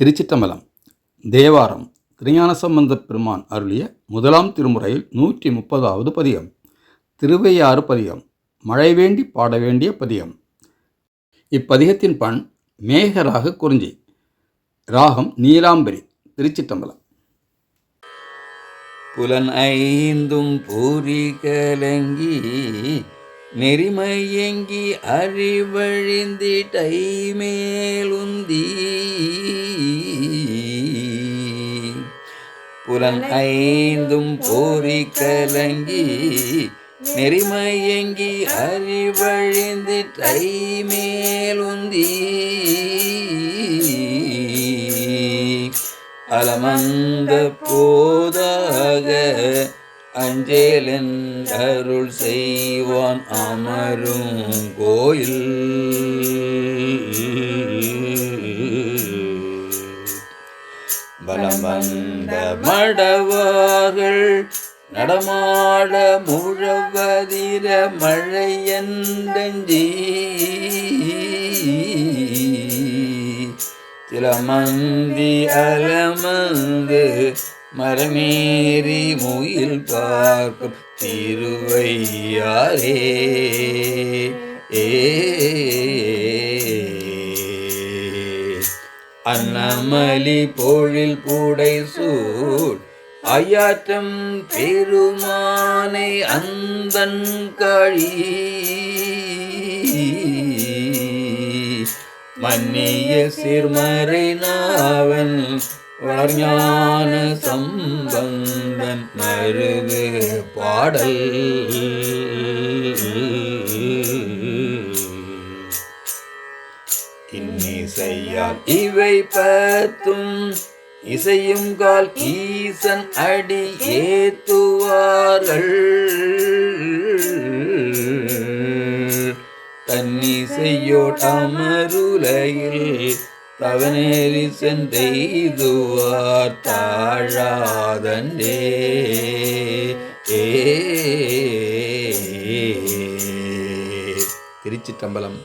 திருச்சிட்டம்பலம் தேவாரம் திருஞானசம்பந்த பெருமான் அருளிய முதலாம் திருமுறையில் நூற்றி முப்பதாவது பதியம் திருவையாறு பதிகம் மழை வேண்டி பாட வேண்டிய பதிகம். இப்பதிகத்தின் பண் மேகராக குறிஞ்சி ராகம் நீலாம்பரி திருச்சிட்டம்பலம் புலன் ஐந்தும் பூரி கலங்கி நெறிமையங்கி அறிவழிந்திட்டை மேலுந்தி புலன் ஐந்தும் போரி கலங்கி நெறிமயங்கி அறிவழிந்து அறிவழிந்திட்டை மேலுந்தி அலமந்த போதாக அஞ்சேலன் அருள் செய்வான் அமரும் கோயில். பலம் வந்த மடவார்கள் நடமாட முழவதிர மழையந்தஞ்சி திலமந்தி அலமந்து மரமேறி முயில் பார்க்கும் திருவையாரே ஏ அன்னமலி போழில் பூடை சூழ் அயாற்றம் பெருமானை அந்தன் கழி. மன்னிய சிறுமறை நாவன் வளர்ஞான சம்பந்தன் மருது பாடல். இசையால் இவை பத்தும். இசையும் கால் ஈசன் அடி ஏத்துவார்கள். தன்னிசையோட்டமருலையில் தவனேறி சென்றெய்துவார் தாழாதண்டே ஏ. திருச்சிட்டம்பலம்